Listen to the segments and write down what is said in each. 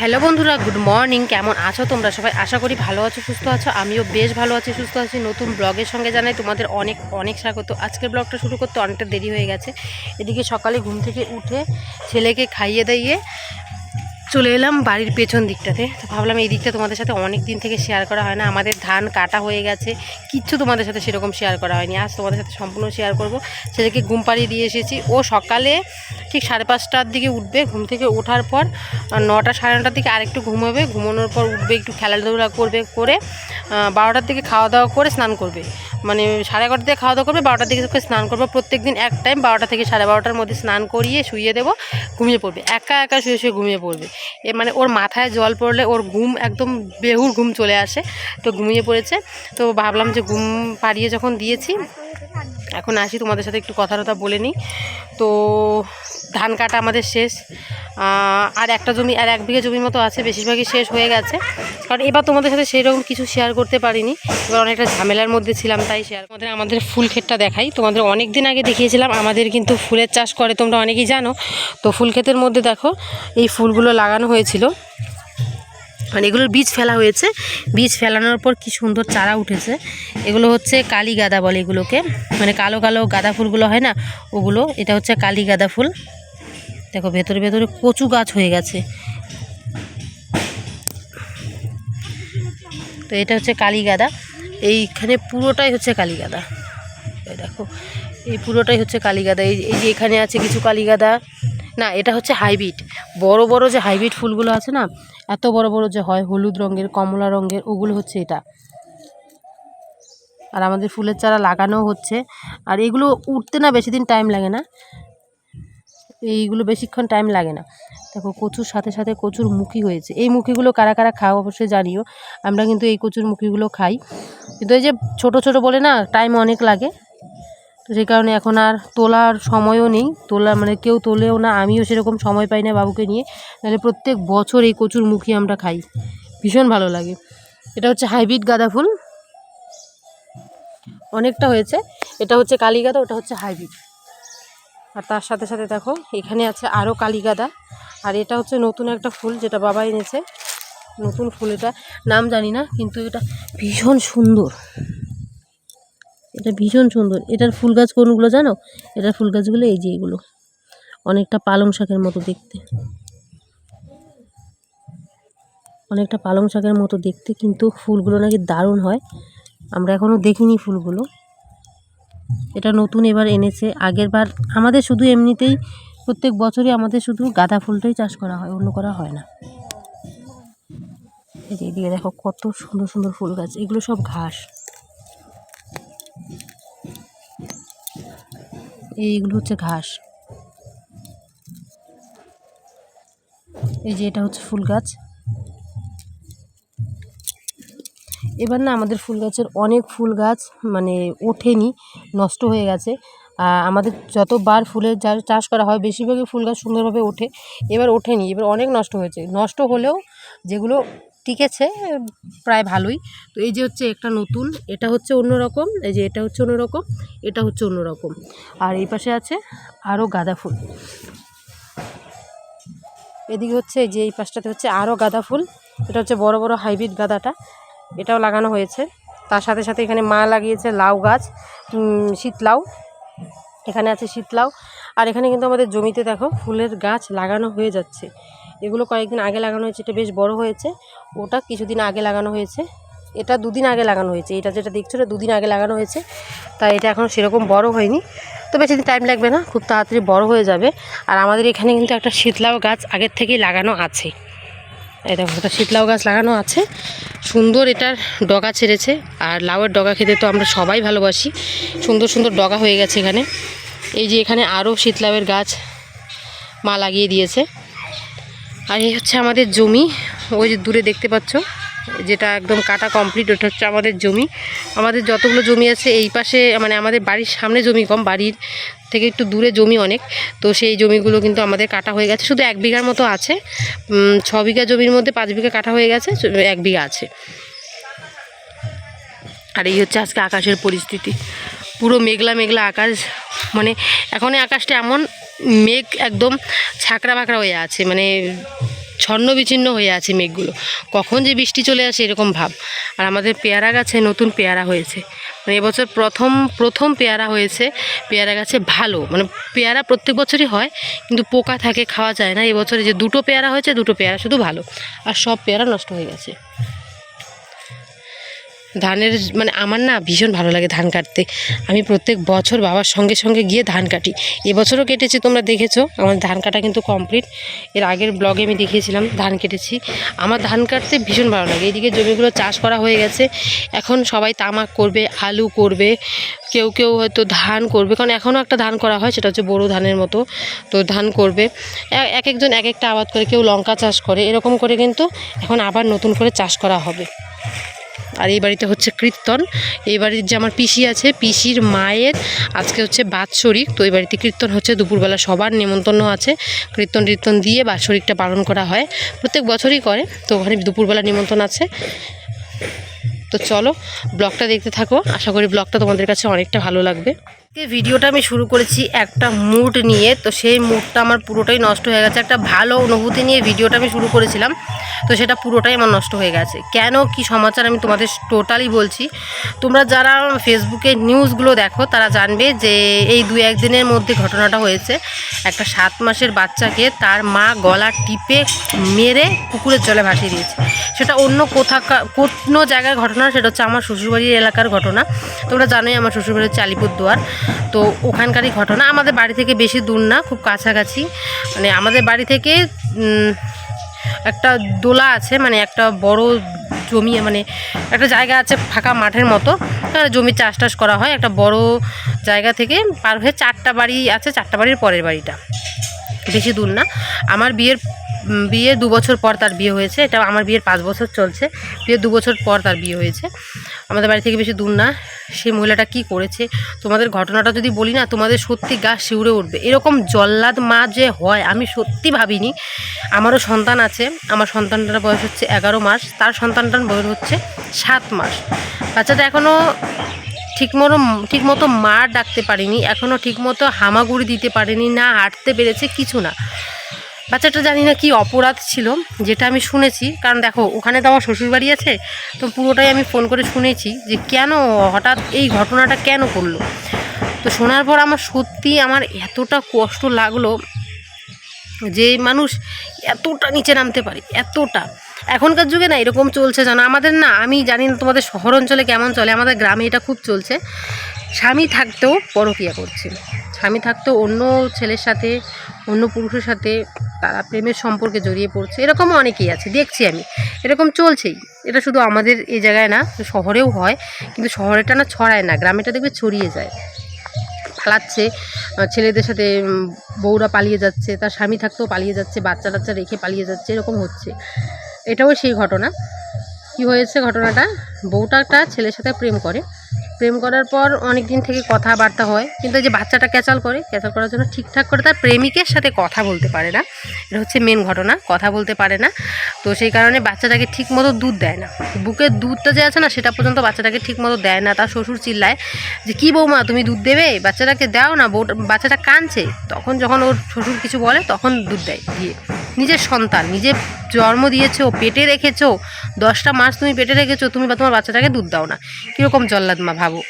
Hello বন্ধুরা, good morning. কেমন আছো তোমরা সবাই? আশা করি ভালো আছো, সুস্থ আছো। আমিও বেশ ভালো আছি, সুস্থ আছি। নতুন ব্লগের সঙ্গে জানাই তোমাদের অনেক অনেক স্বাগত। আজকের ব্লগটা শুরু করতে অনেকটা দেরি হয়ে গেছে। এদিকে সকালে ঘুম থেকে উঠে ছেলেকে খাইয়ে দাইয়ে চলে এলাম বাড়ির পেছন দিকটাতে। তো ভাবলাম এই দিকটা তোমাদের সাথে অনেক দিন থেকে শেয়ার করা হয় না। আমাদের ধান কাটা হয়ে গেছে। কিচ্ছু তোমাদের সাথে সেরকম শেয়ার করা হয়নি। আজ তোমাদের সাথে সম্পূর্ণ শেয়ার করব। ছেলেকে ঘুম পাড়িয়ে দিয়ে এসেছি। ও সকালে ঠিক সাড়ে পাঁচটার দিকে উঠবে। ঘুম থেকে ওঠার পর নটা সাড়ে নটার দিকে আরেকটু ঘুমোবে। ঘুমানোর পর উঠবে, একটু খেলাধুলা করবে, করে বারোটার দিকে খাওয়া দাওয়া করে স্নান করবে। মানে সাড়ে এগারোটা থেকে খাওয়া দাওয়া করবে, বারোটার দিকে স্নান করব। প্রত্যেক দিন এক টাইম বারোটা থেকে সাড়ে বারোটার মধ্যে স্নান করিয়ে শুইয়ে দেবো, ঘুমিয়ে পড়বে। একা একা শুয়ে শুয়ে ঘুমিয়ে পড়বে। এ মানে ওর মাথায় জল পড়লে ওর ঘুম একদম বেহুর ঘুম চলে আসে, তো ঘুমিয়ে পড়েছে। তো ভাবলাম যে ঘুম পাড়িয়ে যখন দিয়েছি, এখন আসি তোমাদের সাথে একটু কথা টথা বলে নিই। তো ধান কাটা আমাদের শেষ। আর একটা জমি, আর এক বিঘা জমির মতো আছে, বেশিরভাগই শেষ হয়ে গেছে। কারণ এবার তোমাদের সাথে সেই রকম কিছু শেয়ার করতে পারিনি। এবার অনেকটা ঝামেলার মধ্যে ছিলাম, তাই শেয়ার আমাদের আমাদের ফুল ক্ষেতটা দেখাই। তোমাদের অনেক দিন আগে দেখিয়েছিলাম, আমাদের কিন্তু ফুলের চাষ করে, তোমরা অনেকেই জানো। তো ফুল ক্ষেতের মধ্যে দেখো, এই ফুলগুলো লাগানো হয়েছিল। মানে এগুলোর বীজ ফেলা হয়েছে। বীজ ফেলানোর পর কি সুন্দর চারা উঠেছে। এগুলো হচ্ছে কালী গাঁদা বলে এগুলোকে। মানে কালো কালো গাঁদা ফুলগুলো হয় না? ওগুলো, এটা হচ্ছে কালী গাঁদা ফুল। দেখো, ভেতরে ভেতরে কচু গাছ হয়ে গেছে। তো এটা হচ্ছে কালী গাঁদা এইখানে পুরোটাই হচ্ছে কালী গাঁদা দেখো, এই পুরোটাই হচ্ছে কালী গাঁদা এই এই যে এখানে আছে কিছু কালী গাঁদা না, এটা হচ্ছে হাইব্রিড। বড় বড় যে হাইব্রিড ফুলগুলো আছে না, এত বড় বড় যে হয়, হলুদ রঙের, কমলা রঙের, ওগুলো হচ্ছে এটা। আর আমাদের ফুলের চারা লাগানো হচ্ছে। আর এগুলো উঠতে না বেশি দিন টাইম লাগে না। এইগুলো বেশিক্ষণ টাইম লাগে না। দেখো কচুর সাথে সাথে কচুর মুখি হয়েছে। এই মুখিগুলো কারা কারা খাও অবশ্যই জানিও। আমরা কিন্তু এই কচুর মুখিগুলো খাই। কিন্তু এই যে ছোট ছোট বলে না টাইম অনেক লাগে। তো সেই কারণে এখন আর তোলার সময়ও নেই। তোলা মানে কেউ তোলেও না, আমিও সেরকম সময় পাই না বাবুকে নিয়ে। নাহলে প্রত্যেক বছর এই কচুর মুখি আমরা খাই। ভীষণ ভালো লাগে। এটা হচ্ছে হাইব্রিড গাঁদা ফুল। অনেকটা হয়েছে। এটা হচ্ছে কালী গাঁদা ওটা হচ্ছে হাইব্রিড। আর তার সাথে সাথে দেখো, এখানে আছে আরও কালী গাঁদা আর এটা হচ্ছে নতুন একটা ফুল যেটা বাবা এনেছে। নতুন ফুল এটা। নাম জানি না, কিন্তু এটা ভীষণ সুন্দর। এটা ভীষণ সুন্দর। এটার ফুল গাছ কোনগুলো জানো? এটার ফুল গাছগুলো এই যে এগুলো। অনেকটা পালং শাকের মতো দেখতে। অনেকটা পালং শাকের মতো দেখতে, কিন্তু ফুলগুলো নাকি দারুণ হয়। আমরা এখনও দেখিনি ফুলগুলো। এটা নতুন এবার এনেছে। আগের বার আমাদের শুধু এমনিতেই প্রত্যেক বছরই আমাদের শুধু গাঁদা ফুলটাই চাষ করা হয়, অন্য করা হয় না। এদিকে দেখো কত সুন্দর সুন্দর ফুল গাছ, এগুলো সব ঘাস। এইগুলো হচ্ছে ঘাস। এই যে এটা হচ্ছে ফুল গাছ। এবার না আমাদের ফুল গাছের অনেক ফুল গাছ মানে ওঠেনি, নষ্ট হয়ে গেছে। আমাদের যতবার ফুলের যা- চাষ করা হয় বেশিরভাগই ফুল গাছ সুন্দরভাবে ওঠে, এবার ওঠেনি, এবার অনেক নষ্ট হয়েছে। নষ্ট হলেও যেগুলো টিকেছে প্রায় ভালোই। তো এই যে হচ্ছে একটা নতুন, এটা হচ্ছে অন্য রকম, এই যে এটা হচ্ছে অন্য রকম, এটা হচ্ছে অন্য রকম। আর এই পাশে আছে আরও গাঁদা ফুল। এদিকে হচ্ছে যে এই পাশটাতে হচ্ছে আরও গাঁদা ফুল, এটা হচ্ছে বড় বড় হাইব্রিড গাঁদাটা। এটাও লাগানো হয়েছে। তার সাথে সাথে এখানে মা লাগিয়েছে লাউ গাছ উম, শীতলাউ। এখানে আছে শীতলাউ। আর এখানে কিন্তু আমাদের জমিতে দেখো ফুলের গাছ লাগানো হয়ে যাচ্ছে। এগুলো কয়েকদিন আগে লাগানো হয়েছে এটা বেশ বড় হয়েছে। ওটা কিছুদিন আগে লাগানো হয়েছে। এটা দুদিন আগে লাগানো হয়েছে। এটা যেটা দেখছ এটা দুদিন আগে লাগানো হয়েছে। তাই এটা এখন সেরকম বড় হয়নি। তো বেশি দিন টাইম লাগবে না খুব তাড়াতাড়ি বড় হয়ে যাবে। আর আমাদের এখানে কিন্তু একটা শীতলাউ গাছ আগের থেকেই লাগানো আছে। এই দেখো, একটা শীতলাউ গাছ লাগানো আছে। সুন্দর এটার ডগা ছেড়েছে, আর লাউয়ের ডগা খেতে তো আমরা সবাই ভালোবাসি। সুন্দর সুন্দর ডগা হয়ে গেছে এখানে। এই যে এখানে আরও শীতলাউয়ের গাছ মা লাগিয়ে দিয়েছে। আর এই হচ্ছে আমাদের জমি, ওই যে দূরে দেখতে পাচ্ছ। যেটা একদম কাটা কমপ্লিট ওটা হচ্ছে আমাদের জমি। আমাদের যতগুলো জমি আছে, এই পাশে মানে আমাদের বাড়ির সামনে জমি কম, বাড়ির থেকে একটু দূরে জমি অনেক। তো সেই জমিগুলো কিন্তু আমাদের কাটা হয়ে গেছে, শুধু এক বিঘার মতো আছে। ছ বিঘা জমির মধ্যে পাঁচ বিঘা কাটা হয়ে গেছে এক বিঘা আছে। আর এই হচ্ছে আজকে আকাশের পরিস্থিতি। পুরো মেঘলা মেঘলা আকাশ মানে এখন আকাশটা এমন মেঘ একদম ছাকড়া বাঁকড়া হয়ে আছে মানে ছন্ন বিচ্ছিন্ন হয়ে আছে মেঘগুলো। কখন যে বৃষ্টি চলে আসে এরকম ভাব। আর আমাদের পেয়ারা গাছে নতুন পেয়ারা হয়েছে। মানে এবছর প্রথম প্রথম পেয়ারা হয়েছে। পেয়ারা গাছে ভালো। মানে পেয়ারা প্রত্যেক বছরই হয়, কিন্তু পোকা থাকে, খাওয়া যায় না। এবছরে যে দুটো পেয়ারা হয়েছে, দুটো পেয়ারা শুধু ভালো। আর সব পেয়ারা নষ্ট হয়ে গেছে। ধানের মানে আমার না ভীষণ ভালো লাগে ধান কাটতে। আমি প্রত্যেক বছর বাবার সঙ্গে সঙ্গে গিয়ে ধান কাটি। এবছরও কেটেছি, তোমরা দেখেছ। আমার ধান কাটা কিন্তু কমপ্লিট এর আগের ব্লগে আমি দেখিয়েছিলাম, ধান কেটেছি। আমার ধান কাটতে ভীষণ ভালো লাগে। এদিকে জমিগুলো চাষ করা হয়ে গেছে। এখন সবাই তামাক করবে, আলু করবে, কেউ কেউ হয়তো ধান করবে। কারণ এখনও একটা ধান করা হয়, সেটা হচ্ছে বড়ো ধানের মতো। তো ধান করবে। এক একজন এক একটা আবাদ করে, কেউ লঙ্কা চাষ করে। এরকম করে কিন্তু এখন আবার নতুন করে চাষ করা হবে। আর এই বাড়িতে হচ্ছে কীর্তন। এই বাড়ির যে আমার পিসি আছে, পিসির মায়ের আজকে হচ্ছে বাৎসরিক। তো এই বাড়িতে কীর্তন হচ্ছে, দুপুরবেলা সবার নেমন্তন্ন আছে। কীর্তন টীর্তন দিয়ে বাৎসরিকটা পালন করা হয়। প্রত্যেক বছরই করে, তো ওখানে দুপুরবেলা নিমন্ত্রণ আছে। তো চলো, ব্লগটা দেখতে থাকো। আশা করি ব্লগটা তোমাদের কাছে অনেকটা ভালো লাগবে। আজকে ভিডিওটা আমি শুরু করেছি একটা মুড নিয়ে, তো সেই মুডটা আমার পুরোটাই নষ্ট হয়ে গেছে। একটা ভালো অনুভূতি নিয়ে ভিডিওটা আমি শুরু করেছিলাম, তো সেটা পুরোটাই আমার নষ্ট হয়ে গেছে। কেন? কি সমাচার? আমি তোমাদের টোটালি বলছি। তোমরা যারা ফেসবুকে নিউজগুলো দেখো, তারা জানবে যে এই দু একদিনের মধ্যে ঘটনাটা হয়েছে। একটা সাত মাসের বাচ্চাকে তার মা গলা টিপে মেরে পুকুরের জলে ভাসিয়ে দিয়েছে। সেটা অন্য কোথা কোনো জায়গার ঘটনা সেটা হচ্ছে আমার শ্বশুরবাড়ির এলাকার ঘটনা। তোমরা জানোই আমার শ্বশুরবাড়ি হচ্ছে আলিপুরদুয়ার তো ওখানকারই ঘটনা। আমাদের বাড়ি থেকে বেশি দূর না, খুব কাছাকাছি। মানে আমাদের বাড়ি থেকে একটা দোলা আছে মানে একটা বড় জমি মানে একটা জায়গা আছে ফাঁকা মাঠের মতো। জমি চাষ টাস করা হয়। একটা বড় জায়গা থেকে পার হয়ে চারটা বাড়ি আছে, চারটা বাড়ির পরের বাড়িটা। বেশি দূর না। আমার বিয়ের বিয়ের দু বছর পর তার বিয়ে হয়েছে। এটা আমার বিয়ের পাঁচ বছর চলছে। বিয়ের দু বছর পর তার বিয়ে হয়েছে। আমাদের বাড়ি থেকে বেশি দূর না। সেই মহিলাটা কি করেছে? তোমাদের ঘটনাটা যদি বলি না, তোমাদের সত্যি গা শিউরে উঠবে। এরকম জল্লাদ মা যে হয়, আমি সত্যি ভাবিনি। আমারও সন্তান আছে। আমার সন্তানটার বয়স হচ্ছে এগারো মাস। তার সন্তানটার বয়স হচ্ছে সাত মাস। বাচ্চাটা এখনও ঠিকমতো ঠিকমতো মা ডাকতে পারিনি। এখনও ঠিকমতো হামাগুড়ি দিতে পারেনি। না হাঁটতে পেরেছে, কিছু না। বাচ্চাটা জানি না কি অপরাধ ছিল, যেটা আমি শুনেছি। কারণ দেখো, ওখানে তো আমার শ্বশুরবাড়ি আছে, তো পুরোটাই আমি ফোন করে শুনেছি যে কেন হঠাৎ এই ঘটনাটা কেন করল। তো শোনার পর আমার সত্যি আমার এতটা কষ্ট লাগল যে মানুষ এতটা নিচে নামতে পারে, এতটা। এখনকার যুগে না এরকম চলছে জানো, আমাদের না, আমি জানি না তোমাদের শহর অঞ্চলে কেমন চলে, আমাদের গ্রামে এটা খুব চলছে। স্বামী থাকতেও পরকিয়া করছে স্বামী থাকতেও অন্য ছেলের সাথে, অন্য পুরুষের সাথে তারা প্রেমের সম্পর্কে জড়িয়ে পড়ছে। এরকমও অনেকেই আছে, দেখছি আমি। এরকম চলছেই। এটা শুধু আমাদের এই জায়গায় না শহরেও হয়, কিন্তু শহরেটা না ছড়ায় না, গ্রামেটা দেখবে ছড়িয়ে যায়। পালাচ্ছে ছেলেদের সাথে বউরা পালিয়ে যাচ্ছে, তার স্বামী থাকতেও পালিয়ে যাচ্ছে, বাচ্চা টাচ্চা রেখে পালিয়ে যাচ্ছে, এরকম হচ্ছে। এটাও সেই ঘটনা। কি হয়েছে ঘটনাটা? বউটা একটা ছেলের সাথে প্রেম করে। প্রেম করার পর অনেক দিন থেকে কথাবার্তা হয়। কিন্তু যে বাচ্চাটা ক্যাচাল করে, ক্যাচাল করার জন্য ঠিকঠাক করে তার প্রেমিকের সাথে কথা বলতে পারে না। এটা হচ্ছে মেন ঘটনা, কথা বলতে পারে না। তো সেই কারণে বাচ্চাটাকে ঠিক মতো দুধ দেয় না। বুকের দুধটা যে আছে না, সেটা পর্যন্ত বাচ্চাটাকে ঠিক মতো দেয় না। তার শ্বশুর চিল্লায় যে, কী বৌমা, তুমি দুধ দেবে? বাচ্চাটাকে দাও না, বউ, বাচ্চাটা কাঁদছে। তখন যখন ওর শ্বশুর কিছু বলে, তখন দুধ দেয় দিয়ে নিজের সন্তান নিজে জন্ম দিয়েছ, পেটে রেখেছো, দশটা মাস তুমি পেটে রেখেছো, তুমি বা তোমার বাচ্চাটাকে দুধ দাও না। কীরকম জল্লাদ মা ভাবো।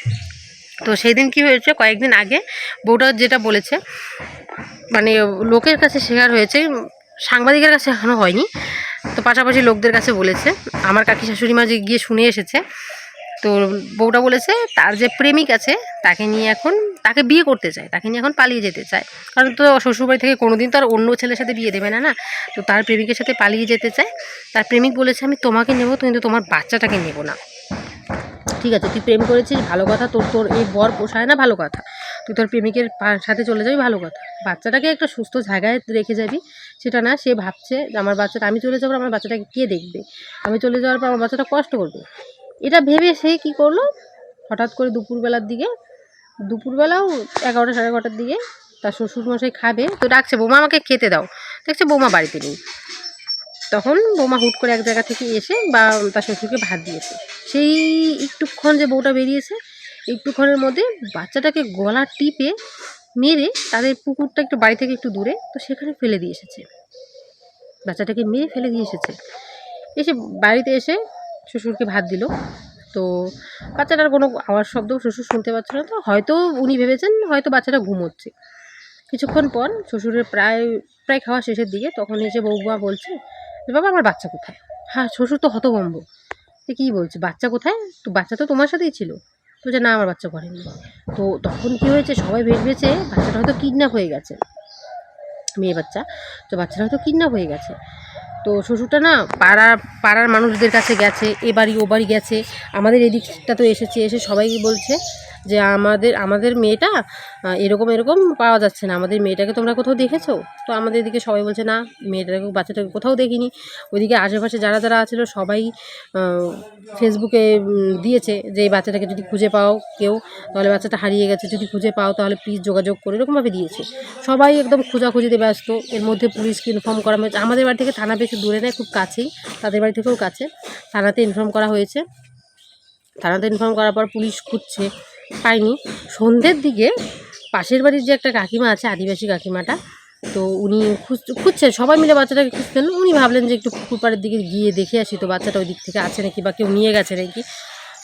তো সেই দিন কী হয়েছে, কয়েকদিন আগে বউটা যেটা বলেছে মানে লোকের কাছে শেখার হয়েছে, সাংবাদিকের কাছে এখনও হয়নি, তো পাশাপাশি লোকদের কাছে বলেছে। আমার কাকি শাশুড়ি মা যে গিয়ে শুনে এসেছে তো বউটা বলেছে তার যে প্রেমিক আছে, তাকে নিয়ে এখন, তাকে বিয়ে করতে চায়, তাকে নিয়ে এখন পালিয়ে যেতে চায়। কারণ তো শ্বশুরবাড়ি থেকে কোনোদিন তো আর অন্য ছেলের সাথে বিয়ে দেবে না না? তো তার প্রেমিকের সাথে পালিয়ে যেতে চায়। তার প্রেমিক বলেছে, আমি তোমাকে নেব কিন্তু তোমার বাচ্চাটাকে নেব না। ঠিক আছে, তুই প্রেম করেছিস, ভালো কথা, তোর তোর এই বর পোষায় না ভালো কথা। তুই তোর প্রেমিকের সাথে চলে যাবি, ভালো কথা। বাচ্চাটাকে একটা সুস্থ জায়গায় রেখে যাবি, সেটা না, সে ভাবছে আমার বাচ্চাটা, আমি চলে যাব আমার বাচ্চাটাকে কে দেখবে? আমি চলে যাওয়ার পর আমার বাচ্চাটা কষ্ট করবে। এটা ভেবে সে কী করল? হঠাৎ করে দুপুরবেলার দিকে, দুপুরবেলাও এগারোটা সাড়ে এগারোটার দিকে তার শ্বশুরমশাই খাবে। তো ডাকছে, বোমা, আমাকে খেতে দাও। দেখছে বোমা বাড়িতে নেই। তখন বোমা হুট করে এক জায়গা থেকে এসে বা তার শ্বশুরকে ভাত দিয়েছে। সেই একটুক্ষণ যে বউটা বেরিয়েছে, একটুক্ষণের মধ্যে বাচ্চাটাকে গলা টিপে মেরে তাদের পুকুরটা একটু বাড়ি থেকে একটু দূরে তো সেখানে ফেলে দিয়ে এসেছে। বাচ্চাটাকে মেরে ফেলে দিয়ে এসেছে। এসে বাড়িতে এসে শ্বশুরকে ভাত দিল। তো বাচ্চাটার কোনো আওয়াজ, শব্দ শ্বশুর শুনতে পাচ্ছে না। তো হয়তো উনি ভেবেছেন, হয়তো বাচ্চাটা ঘুমোচ্ছে। কিছুক্ষণ পর শ্বশুরের প্রায় প্রায় খাওয়া শেষের দিকে তখন এসে বৌমা বলছে যে বাবা, আমার বাচ্চা কোথায়? হ্যাঁ শ্বশুর তো হতভম্ব। সে কী বলছে? বাচ্চা কোথায়? তো বাচ্চা তো তোমার সাথেই ছিল। তো যে না, আমার বাচ্চা করেনি তো তখন কী হয়েছে? সবাই ভেবেছে বাচ্চাটা হয়তো কিডন্যাপ হয়ে গেছে। মেয়ে বাচ্চা, তো বাচ্চাটা হয়তো কিডন্যাপ হয়ে গেছে। তো শ্বশুরটা না পাড়া, পাড়ার মানুষদের কাছে গেছে, এ বাড়ি, ও বাড়ি গেছে। আমাদের এদিকটা তো এসেছে, এসে সবাই বলছে। যে আমাদের আমাদের মেয়েটা এরকম এরকম পাওয়া যাচ্ছে না। আমাদের মেয়েটাকে তোমরা কোথাও দেখেছ? তো আমাদের এদিকে সবাই বলছে, না, মেয়েটাকে, বাচ্চাটাকে কোথাও দেখিনি। ওইদিকে আশেপাশে যারা যারা আছিল, সবাই ফেসবুকে দিয়েছে যে, এই বাচ্চাটাকে যদি খুঁজে পাও কেউ, তাহলে বাচ্চাটা হারিয়ে গেছে। যদি খুঁজে পাও, তাহলে প্লিজ যোগাযোগ করে। এরকমভাবে দিয়েছে। সবাই একদম খোঁজাখুঁজিতে ব্যস্ত। এর মধ্যে পুলিশকে ইনফর্ম করা হয়েছে। আমাদের বাড়ি থেকে থানা বেশি দূরে নেয়, খুব কাছেই। তাদের বাড়ি থেকেও কাছে। থানাতে ইনফর্ম করা হয়েছে। থানাতে ইনফর্ম করার পর পুলিশ খুঁজছে। পায়নি সন্ধ্যের দিকে পাশের বাড়ির যে একটা কাকিমা আছে, আদিবাসী কাকিমাটা, তো উনি খুঁজ খুঁজছেন, সবাই মিলে বাচ্চাটাকে খুঁজছেন। উনি ভাবলেন যে একটু পুকুর পাড়ের দিকে গিয়ে দেখে আসি, তো বাচ্চাটা ওই দিক থেকে আছে নাকি বা কেউ নিয়ে গেছে নাকি।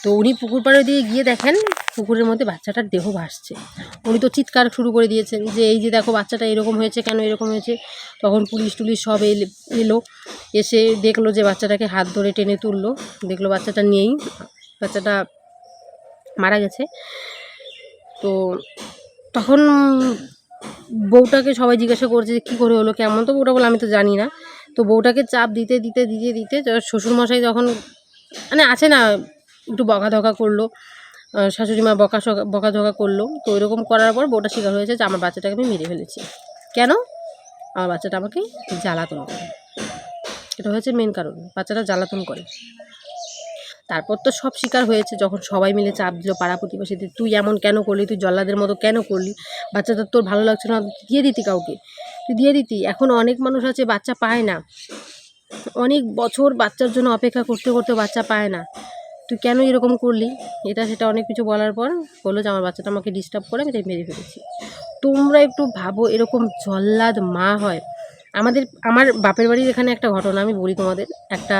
তো উনি পুকুর পাড়ে দিয়ে গিয়ে দেখেন, পুকুরের মধ্যে বাচ্চাটার দেহ ভাসছে। উনি তো চিৎকার শুরু করে দিয়েছেন যে, এই যে দেখো, বাচ্চাটা এরকম হয়েছে কেন? এরকম হয়েছে? তখন পুলিশ টুলিশ সব এলো, এসে দেখল যে বাচ্চাটাকে হাত ধরে টেনে তুললো। দেখল বাচ্চাটা নেই। বাচ্চাটা মারা গেছে। তো তখন বউটাকে সবাই জিজ্ঞাসা করছে যে, কী করে হলো? কেমন? তো বউটা বলে, আমি তো জানি না। তো বউটাকে চাপ দিতে দিতে দিতে দিতে শ্বশুরমশাই যখন মানে আছে না, একটু বকাধকা করল শাশুড়ি মা বকা বকাঝকা করল, তো এরকম করার পর বউটা শিকার হয়েছে যে, আমার বাচ্চাটাকে আমি মেরে ফেলেছি। কেন? আমার বাচ্চাটা আমাকে জ্বালাতন করে। এটা হচ্ছে মেন কারণ, বাচ্চাটা জ্বালাতন করে। তারপর তো সব শিকার হয়েছে, যখন সবাই মিলে চাপ দিল পাড়া প্রতিবেশীদের, তুই এমন কেন করলি? তুই জল্লাদের মতো কেন করলি? বাচ্চাটা তোর ভালো লাগছে না দিয়ে দিতি কাউকে? তুই দিয়ে দিতি? এখন অনেক মানুষ আছে, বাচ্চা পায় না। অনেক বছর বাচ্চার জন্য অপেক্ষা করতে করতে বাচ্চা পায় না। তুই কেন এরকম করলি? এটা সেটা অনেক কিছু বলার পর বলল যে, আমার বাচ্চাটা আমাকে ডিস্টার্ব করে, আমি তাই মেরে ফেলেছি। তোমরা একটু ভাবো, এরকম জল্লাদ মা হয় আমাদের, আমার বাপের বাড়ির এখানে একটা ঘটনা আমি বলি তোমাদের। একটা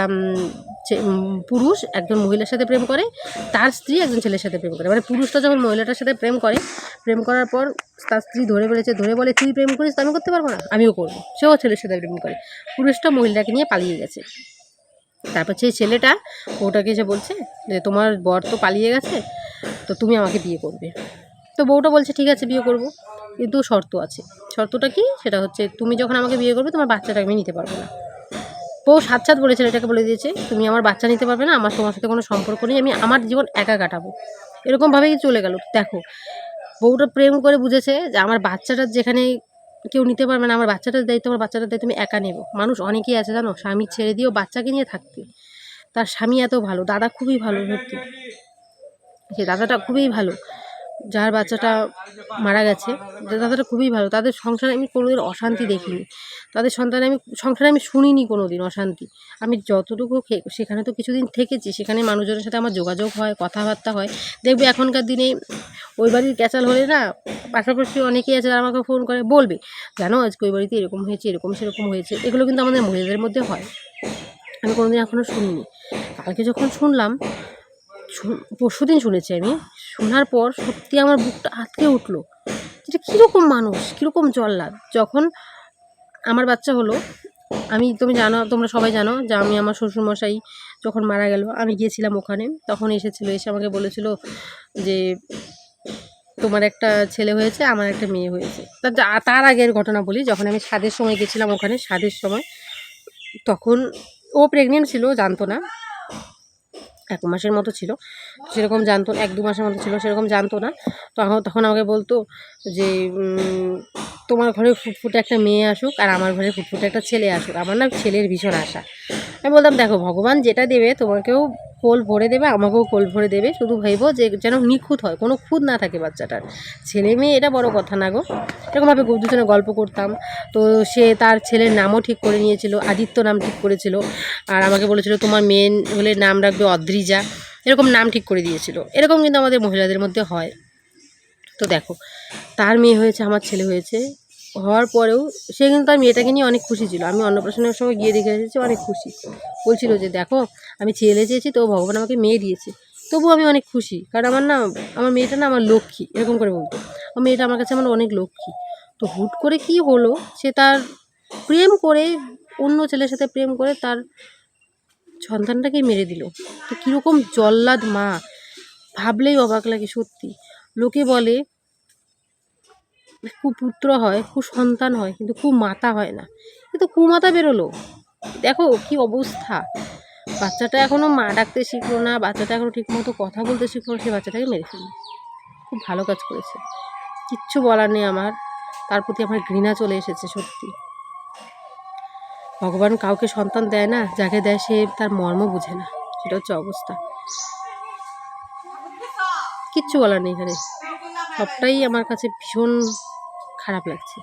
পুরুষ একজন মহিলার সাথে প্রেম করে, তার স্ত্রী একজন ছেলের সাথে প্রেম করে। মানে পুরুষটা যখন মহিলাটার সাথে প্রেম করে, প্রেম করার পর তার স্ত্রী ধরে বলেছে, ধরে বলে, তুই প্রেম করিস তো, আমি করতে পারব না। আমিও করব। সেও ছেলের সাথে প্রেম করে। পুরুষটা মহিলাকে নিয়ে পালিয়ে গেছে। তারপর সেই ছেলেটা ওটাকে এসে বলছে যে, তোমার বর তো পালিয়ে গেছে, তো তুমি আমাকে বিয়ে করবে। তো বউটা বলছে, ঠিক আছে, বিয়ে করব। কিন্তু শর্ত আছে। শর্তটা কি? সেটা হচ্ছে তুমি যখন আমাকে বিয়ে করবে, তোমার বাচ্চাটা আমি নিতে পারব না। বউ সাত সাত বলে ছেলেটাকে বলে দিয়েছে, তুমি আমার বাচ্চা নিতে পারবে না, আমার তোমার সাথে কোনো সম্পর্ক নেই, আমি আমার জীবন একা কাটাবো। এরকমভাবেই চলে গেল। দেখো, বউটা প্রেম করে বুঝেছে যে আমার বাচ্চাটা যেখানে কেউ নিতে পারবে না, আমার বাচ্চাটার দায়িত্ব, আমার বাচ্চাটার দায়িত্ব আমি একা নেব। মানুষ অনেকেই আছে, জানো? স্বামী ছেড়ে দিয়েও বাচ্চাকে নিয়ে থাকতে। তার স্বামী এত ভালো, দাদা খুবই ভালো, সত্যি। সে দাদাটা খুবই ভালো। যার বাচ্চাটা মারা গেছে দাদাটা খুবই ভালো। তাদের সংসারে আমি কোনোদিন অশান্তি দেখিনি। তাদের সন্তানে আমি, সংসারে আমি শুনিনি কোনো দিন অশান্তি। আমি যতটুকু সেখানে তো কিছুদিন থেকেছি, সেখানে মানুষজনের সাথে আমার যোগাযোগ হয়, কথাবার্তা হয়। দেখবে এখনকার দিনে ওই বাড়ির ক্যাচাল হলে না, পাশাপাশি অনেকেই আছে যারা আমাকে ফোন করে, বলবে, জানো, আজকে ওই বাড়িতে এরকম হয়েছে, এরকম সেরকম হয়েছে। এগুলো কিন্তু আমাদের মহিলাদের মধ্যে হয়। আমি কোনোদিন এখনও শুনিনি। কালকে যখন শুনলাম পরশু দিন শুনেছি আমি শোনার পর সত্যি আমার বুকটা আটকে উঠল। এটা কীরকম মানুষ? কীরকম জল্লাদ? যখন আমার বাচ্চা হলো, আমি, তুমি জানো, তোমরা সবাই জানো যে আমি আমার শ্বশুরমশাই যখন মারা গেল, আমি গিয়েছিলাম ওখানে। তখন এসেছিল, এসে আমাকে বলেছিল যে তোমার একটা ছেলে হয়েছে, আমার একটা মেয়ে হয়েছে। তার তার আগের ঘটনা বলি, যখন আমি স্বাদের সময় গেছিলাম ওখানে, স্বাদের সময়, তখন ও প্রেগনেন্ট ছিল, জানতো না। এক মাসের মতো ছিল। সেরকম জানতো, এক দু মাসের মতো ছিল, সেরকম জানতো না। তখন তখন আমাকে বলতো যে তোমার ঘরে ফুটফুটে একটা মেয়ে আসুক আর আমার ঘরে ফুটফুটে একটা ছেলে আসুক। আমার না ছেলের ভীষণ আশা। আমি বলতাম দেখো, ভগবান যেটা দেবে তোমাকেও কোল ভরে দেবে, আমাকেও কোল ভরে দেবে। শুধু ভাইবো যে যেন নিখুঁত হয়, কোনো খুঁত না থাকে বাচ্চাটার। ছেলে মেয়ে, এটা বড় কথা না গো। এরকমভাবে দুজনে গল্প করতাম। তো সে তার ছেলের নামও ঠিক করে নিয়েছিল, আদিত্য নাম ঠিক করেছিল। আর আমাকে বলেছিল, তোমার মেয়ে হলে নাম রাখবে অদ্রিজা। এরকম নাম ঠিক করে দিয়েছিল। এরকম কিন্তু আমাদের মহিলাদের মধ্যে হয়। তো দেখো, তার মেয়ে হয়েছে, আমার ছেলে হয়েছে। হওয়ার পরেও সে কিন্তু তার মেয়েটাকে নিয়ে অনেক খুশি ছিল। আমি অন্নপ্রাশনের সময় গিয়ে দেখে এসেছি অনেক খুশি। বলছিল যে, দেখো, আমি ছেলে চেয়েছি, তো ভগবান আমাকে মেয়ে দিয়েছে। তবুও আমি অনেক খুশি, কারণ আমার না, আমার মেয়েটা না আমার লক্ষ্মী, এরকম করে বলতো। আমার মেয়েটা আমার কাছে আমার অনেক লক্ষ্মী। তো হুট করে কি হলো, সে তার প্রেম করে, অন্য ছেলের সাথে প্রেম করে তার সন্তানটাকেই মেরে দিল। তো কীরকম জল্লাদ মা, ভাবলেই অবাক লাগে সত্যি। লোকে বলে কুপুত্র হয়, কুসন্তান হয়, কিন্তু খুব কুমাতা হয় না। কিন্তু কুমাতা বেরোলো। দেখো কি অবস্থা। বাচ্চাটা এখনও মা ডাকতে শিখলো না, বাচ্চাটা এখনও ঠিকমতো কথা বলতে শিখলো না সে বাচ্চাটাকে মেরে ফেলল। খুব ভালো কাজ করেছে। কিচ্ছু বলার নেই আমার। তার প্রতি আমার ঘৃণা চলে এসেছে সত্যি। ভগবান কাউকে সন্তান দেয় না, যাকে দেয় সে তার মর্ম বুঝে না। সেটা হচ্ছে অবস্থা। কিচ্ছু বলার নেই এখানে। সবটাই আমার কাছে ভীষণ খারাপ লাগছে।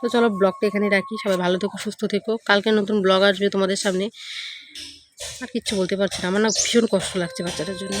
তো চলো ব্লগটা এখানে রাখি। সবাই ভালো থেকো, সুস্থ থেকো। কালকে নতুন ব্লগ আসবে তোমাদের সামনে। আর কিচ্ছু বলতে পারছি না। আমার না ভীষণ কষ্ট লাগছে বাচ্চাটার জন্য।